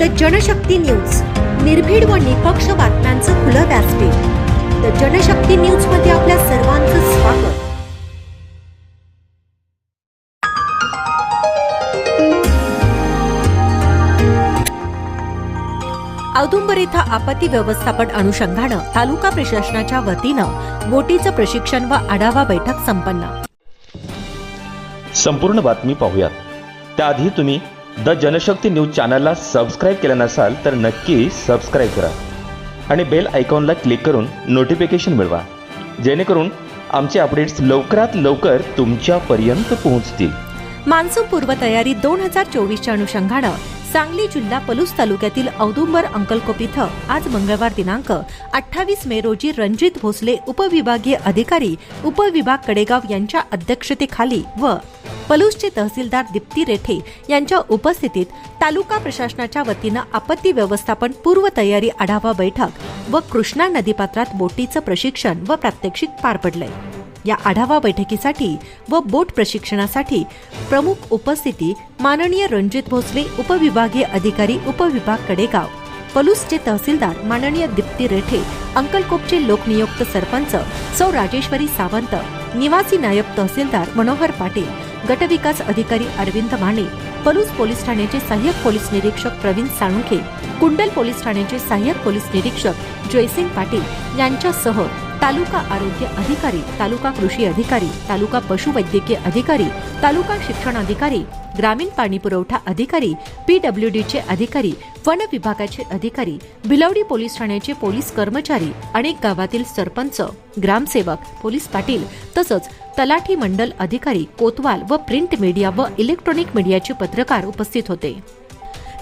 The Janshakti news. निर्भीड व निपक्ष बातम्यांचं खुलं व्यासपीठ. द जनशक्ती न्यूजमध्ये आपल्या सर्वांचं स्वागत. औदुंबर इथं आपत्ती व्यवस्थापन अनुषंगानं तालुका प्रशासनाच्या वतीनं बोटीचं प्रशिक्षण व आढावा बैठक संपन्न. संपूर्ण बातमी पाहूयात. त्याआधी तुम्ही द जनशक्ती न्यूज चॅनलला सबस्क्राईब केलं नसाल तर नक्की सबस्क्राईब करा. आणि बेल आयकॉनला क्लिक करून नोटिफिकेशन मिळवा. जेणेकरून आमचे अपडेट्स लवकरात लवकर तुमच्यापर्यंत पोहोचतील. मान्सून पूर्वतयारी दोन हजार चोवीसच्या अनुषंगानं सांगली जिल्हा पलूस तालुक्यातील औदुंबर अंकलकोप इथं आज मंगळवार दिनांक अठ्ठावीस मे रोजी रणजित भोसले उपविभागीय अधिकारी उपविभाग कडेगाव यांच्या अध्यक्षतेखाली व पलूसचे तहसीलदार दीप्ती रेठे यांच्या उपस्थितीत तालुका प्रशासनाच्या वतीनं आपत्ती व्यवस्थापन पूर्वतयारी आढावा बैठक व कृष्णा नदीपात्रात बोटीचं प्रशिक्षण व प्रात्यक्षिक पार पडलंय. या आढावा बैठकीसाठी व बोट प्रशिक्षणासाठी प्रमुख उपस्थिती माननीय रणजित भोसले उपविभागीय अधिकारी उपविभाग कडेगाव. पलूसचे तहसीलदार माननीय दीप्ती रेठे अंकलकोपचे लोकनियुक्त सरपंच सौ राजेश्वरी सावंत निवासी नायब तहसीलदार मनोहर पाटील गटविकास अधिकारी अरविंद माने पलूस पोलीस ठाण्याचे सहाय्यक पोलीस निरीक्षक प्रवीण साळुंखे कुंडल पोलीस ठाण्याचे सहाय्यक पोलीस निरीक्षक जयसिंग पाटील यांच्यासह तालुका आरोग्य अधिकारी तालुका कृषी अधिकारी तालुका पशुवैद्यकीय अधिकारी तालुका शिक्षण अधिकारी ग्रामीण पाणी पुरवठा अधिकारी पीडब्ल्यूडीचे अधिकारी वन विभागाचे अधिकारी भिलवडी पोलीस ठाण्याचे पोलीस कर्मचारी अनेक गावातील सरपंच ग्रामसेवक पोलीस पाटील तसंच तलाठी मंडल अधिकारी कोतवाल व प्रिंट मीडिया व इलेक्ट्रॉनिक मीडियाचे पत्रकार उपस्थित होते.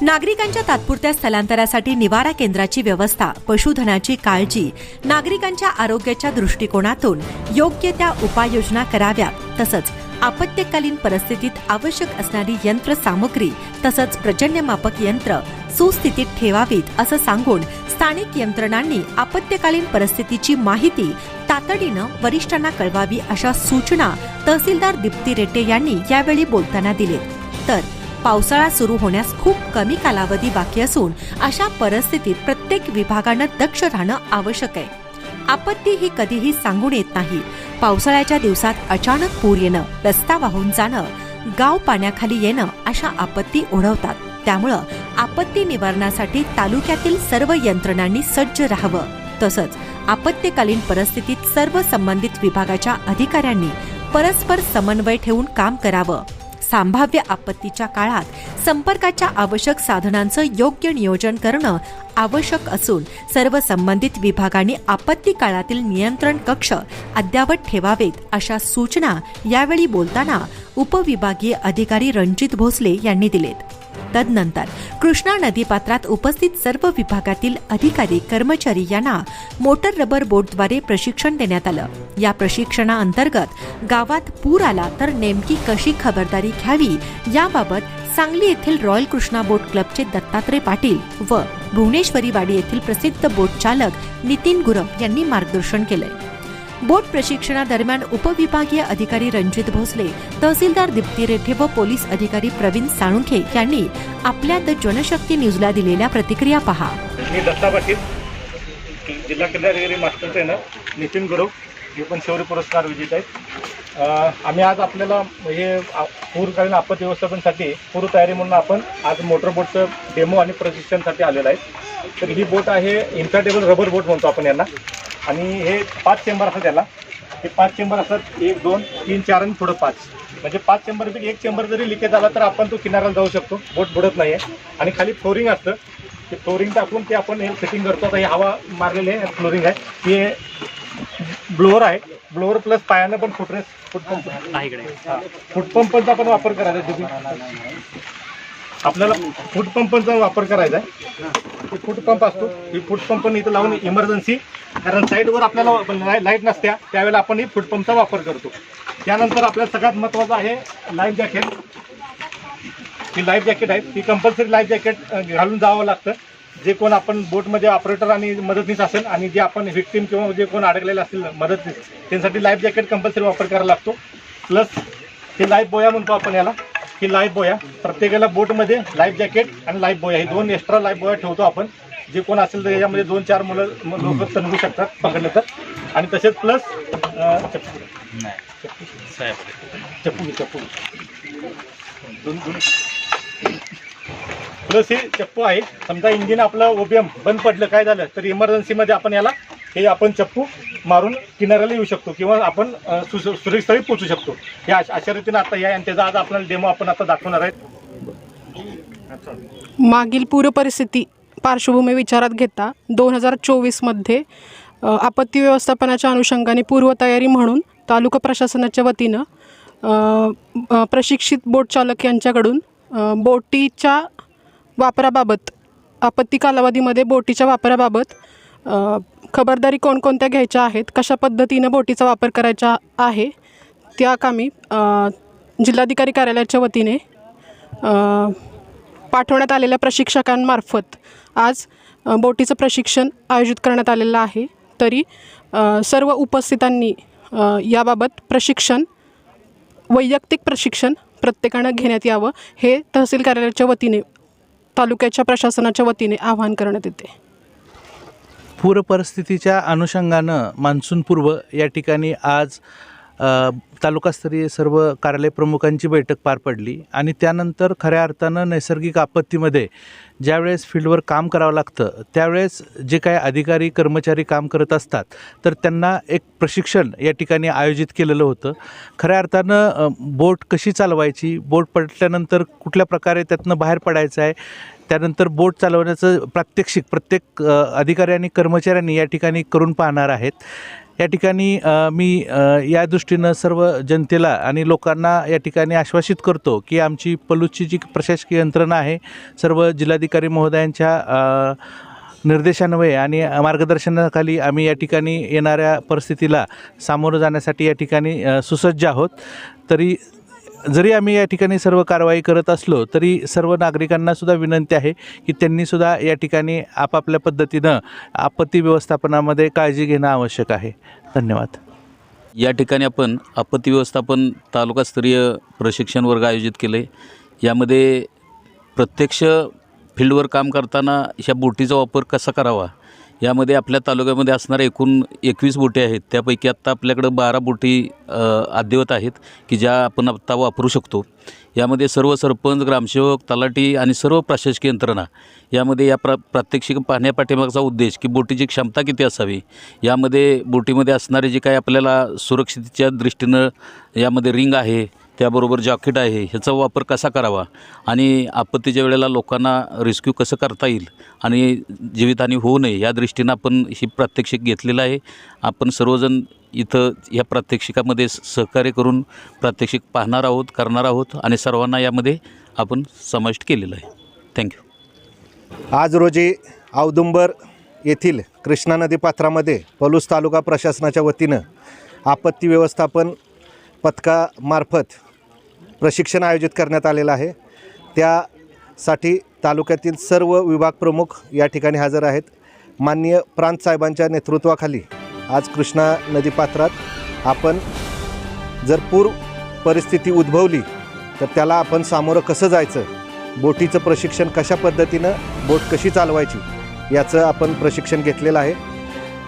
नागरिकांच्या तात्पुरत्या स्थलांतरासाठी निवारा केंद्राची व्यवस्था पशुधनाची काळजी नागरिकांच्या आरोग्याच्या दृष्टिकोनातून योग्य त्या उपाययोजना कराव्यात तसंच आपत्कालीन परिस्थितीत आवश्यक असणारी यंत्रसामुग्री तसंच प्रजन्यमापक यंत्र सुस्थितीत ठेवावीत असं सांगून स्थानिक यंत्रणांनी आपत्कालीन परिस्थितीची माहिती तातडीनं वरिष्ठांना कळवावी अशा सूचना तहसीलदार दीप्ती रेटे यांनी यावेळी बोलताना दिले तर पावसाळा सुरू होण्यास खूप कमी कालावधी बाकी असून अशा परिस्थितीत प्रत्येक विभागानं दक्ष राहणं आवश्यक आहे. आपत्ती ही कधीही सांगून येत नाही. पावसाळ्याच्या दिवसात अचानक पूर येणं रस्ता वाहून जाणं गाव पाण्याखाली येणं अशा आपत्ती ओढवतात. त्यामुळं आपत्ती निवारणासाठी तालुक्यातील सर्व यंत्रणांनी सज्ज राहावं. तसंच आपत्तीकालीन परिस्थितीत सर्व संबंधित विभागाच्या अधिकाऱ्यांनी परस्पर समन्वय ठेवून काम करावं. संभाव्य आपत्तीच्या काळात संपर्काच्या आवश्यक साधनांचं योग्य नियोजन करणं आवश्यक असून सर्व संबंधित विभागांनी आपत्ती काळातील नियंत्रण कक्ष अद्यावत ठेवावेत अशा सूचना यावेळी बोलताना उपविभागीय अधिकारी रणजित भोसले यांनी दिलेत. तदनंतर कृष्णा नदीपात्रात उपस्थित सर्व विभागातील अधिकारी कर्मचारी यांना मोटर रबर बोटद्वारे प्रशिक्षण देण्यात आलं. या प्रशिक्षणाअंतर्गत गावात पूर आला तर नेमकी कशी खबरदारी घ्यावी याबाबत सांगली येथील रॉयल कृष्णा बोट क्लबचे दत्तात्रय पाटील व भुवनेश्वरीवाडी येथील प्रसिद्ध बोट चालक नितीन गुरव यांनी मार्गदर्शन केलंय. बोट प्रशिक्षणादरम्यान उपविभागीय अधिकारी रणजित भोसले तहसीलदार दीप्ती रेठे व पोलीस अधिकारी प्रवीण साळुंखे यांनी आपल्या द जनशक्ती न्यूजला दिलेल्या प्रतिक्रिया पहा. मी दत्ता पाटील जिल्हा क्रीडाधिकारी मास्टर ट्रेनर नितीन गुरव हे पण शौर्य पुरस्कार विजेते आहेत. आम्ही आज आपल्याला हे पूरकालीन आपत्ती व्यवस्थापनसाठी पूर्व तयारी म्हणून आपण आज मोटर बोटचं डेमो आणि प्रशिक्षणसाठी आलेलं आहे. तर ही बोट आहे इन्फ्राटेबल रबर बोट म्हणतो आपण यांना. आणि हे पाच चेंबर असतात त्याला. हे पाच चेंबर असतात. एक दोन तीन चार आणि पुढं पाच. म्हणजे पाच चेंबरपैकी एक चेंबर जरी लिकेज झाला तर आपण तो किनाऱ्याला जाऊ शकतो. बोट बुडत नाही आहे आणि खाली फ्लोरिंग असतं. ते फ्लोरिंग टाकून ते आपण हे फिटिंग करतो. आता हे हवा मारलेली आहे. फ्लोरिंग आहे. हे ब्लोअर आहे. ब्लोअर प्लस पायानं पण फुटरेस फुटपंप. हा. फुटपंपाचा पण वापर करायचा तुम्ही आपल्याला फुटपंपाचा वापर करायचा आहे. फूटपंप असतो. ही फुटपंप इथं लावून इमर्जन्सी कारण साईडवर आपल्याला लाइट नसत्या. त्यावेळेला आपण ही फुटपंपचा वापर करतो. त्यानंतर आपल्याला सगळ्यात महत्त्वाचं आहे लाईफ जॅकेट ही लाईफ जॅकेट आहे. ती कंपल्सरी लाईफ जॅकेट घालून जावं लागतं. जे कोण आपण बोटमध्ये ऑपरेटर आणि मदतनीस असेल आणि जे आपण व्हिक्टीम किंवा जे कोण अडकलेले असतील मदतनीस त्यांसाठी लाईफ जॅकेट कंपल्सरी वापर करायला लागतो. प्लस हे लाईफ बोया म्हणतो आपण याला. ही लाईफ बोया प्रत्येकाला बोटमध्ये लाईफ जॅकेट आणि लाईफ बोया हे दोन एक्स्ट्रा लाईफ बोया ठेवतो आपण. जे कोण असेल तर याच्यामध्ये दोन चार मुलं लोक तणवू शकतात पकडलं तर. आणि तसेच प्लस चप्पू. चप्पू चप्पू दोन दोन प्लस ही चप्पू आहे समजा इंजिन आपलं ओबीएम बंद पडलं काय झालं तर इमर्जन्सीमध्ये आपण याला हे आपण चप्पू मारून किनाऱ्याला येऊ शकतो किंवा आपण सुरक्षितस्थळी पोचू शकतो. हे अशा रीतीने आता या आणि त्याचा आज आपल्याला डेमो आपण आता दाखवणार आहेत. मागील पूर परिस्थिती पार्श्वभूमी विचारात घेता दोन हजार चोवीसमध्ये आपत्ती व्यवस्थापनाच्या अनुषंगाने पूर्वतयारी म्हणून तालुका प्रशासनाच्या वतीनं प्रशिक्षित बोट चालक यांच्याकडून बोटीच्या वापराबाबत आपत्ती कालावधीमध्ये बोटीच्या वापराबाबत खबरदारी कोणकोणत्या घ्यायच्या आहेत? कशा पद्धतीनं बोटीचा वापर करायचा आहे? त्या कामी जिल्हाधिकारी कार्यालयाच्या वतीने पाठवण्यात आलेल्या प्रशिक्षकांमार्फत आज बोटीचं प्रशिक्षण आयोजित करण्यात आलेलं आहे. तरी सर्व उपस्थितांनी याबाबत प्रशिक्षण वैयक्तिक प्रशिक्षण प्रत्येकानं घेण्यात यावं हे तहसील कार्यालयाच्या वतीने तालुक्याच्या प्रशासनाच्या वतीने आवाहन करण्यात येते. पूर परिस्थितीच्या अनुषंगानं मान्सूनपूर्व या ठिकाणी आज तालुकास्तरीय सर्व कार्यालय प्रमुखांची बैठक पार पडली आणि त्यानंतर खऱ्या अर्थानं नैसर्गिक आपत्तीमध्ये ज्यावेळेस फील्डवर काम करावं लागतं त्यावेळेस जे काही अधिकारी कर्मचारी काम करत असतात तर त्यांना एक प्रशिक्षण या ठिकाणी आयोजित केलेलं होतं. खऱ्या अर्थानं बोट कशी चालवायची बोट पडल्यानंतर कुठल्या प्रकारे त्यातनं बाहेर पडायचं आहे त्यानंतर बोट चालवण्याचं प्रात्यक्षिक प्रत्येक अधिकारी आणि कर्मचाऱ्यांनी या ठिकाणी करून पाहणार आहेत. या ठिकाणी मी या दृष्टीनं सर्व जनतेला आणि लोकांना या ठिकाणी आश्वासित करतो की आमची पलूची जी प्रशासकीय यंत्रणा आहे सर्व जिल्हाधिकारी महोदयांच्या निर्देशान्वये आणि मार्गदर्शनाखाली आम्ही या ठिकाणी येणाऱ्या परिस्थितीला सामोरं जाण्यासाठी या ठिकाणी सुसज्ज आहोत. तरी जरी आम्ही या ठिकाणी सर्व कारवाई करत असलो तरी सर्व नागरिकांना सुद्धा विनंती आहे की त्यांनी सुद्धा या ठिकाणी आपापल्या पद्धतीनं आपत्ती व्यवस्थापनामध्ये काळजी घेणं आवश्यक आहे. धन्यवाद. या ठिकाणी आपण आपत्ती व्यवस्थापन तालुकास्तरीय प्रशिक्षण वर्ग आयोजित केले. यामध्ये प्रत्यक्ष फील्डवर काम करताना ह्या बोटीचा वापर कसा करावा? यामध्ये आपल्या तालुक्यामध्ये असणाऱ्या एकूण एकवीस बोटी आहेत. त्यापैकी आत्ता आपल्याकडं बारा बोटी अद्यवत आहेत की ज्या आपण आत्ता वापरू शकतो. यामध्ये सर्व सरपंच ग्रामसेवक तलाठी आणि सर्व प्रशासकीय यंत्रणा यामध्ये या प्रा प्रात्यक्षिक पाहण्यापाठीमागचा उद्देश की बोटीची क्षमता किती असावी? यामध्ये बोटीमध्ये असणारे जे काही आपल्याला सुरक्षितेच्या दृष्टीनं यामध्ये रिंग आहे त्याबरोबर जॉकेट आहे ह्याचा वापर कसा करावा? आणि आपत्तीच्या वेळेला लोकांना रेस्क्यू कसं करता येईल? आणि जीवितहानी होऊ नये या दृष्टीनं आपण ही प्रात्यक्षिक घेतलेलं आहे. आपण सर्वजण इथं ह्या प्रात्यक्षिकामध्ये सहकार्य करून प्रात्यक्षिक पाहणार आहोत करणार आहोत आणि सर्वांना यामध्ये आपण समाविष्ट केलेलं आहे. थँक्यू आज रोजी औदुंबर येथील कृष्णा नदी पात्रामध्ये पलूस तालुका प्रशासनाच्या वतीनं आपत्ती व्यवस्थापन पथकामार्फत प्रशिक्षण आयोजित करण्यात आलेलं आहे. त्यासाठी तालुक्यातील सर्व विभाग प्रमुख या ठिकाणी हजर आहेत. माननीय प्रांत साहेबांच्या नेतृत्वाखाली आज कृष्णा नदी पात्रात आपण जर पूर परिस्थिती उद्भवली तर त्याला आपण सामोरं कसं जायचं? बोटीचं प्रशिक्षण कशा पद्धतीनं बोट कशी चालवायची याचं आपण प्रशिक्षण घेतलेलं आहे.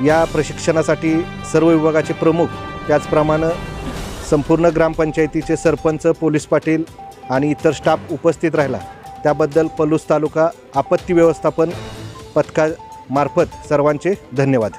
या प्रशिक्षणासाठी सर्व विभागाचे प्रमुख त्याचप्रमाणे संपूर्ण ग्रामपंचायतीचे सरपंच पोलीस पाटील आणि इतर स्टाफ उपस्थित राहिला. त्याबद्दल पलूस तालुका आपत्ती व्यवस्थापन पथकामार्फत सर्वांचे धन्यवाद.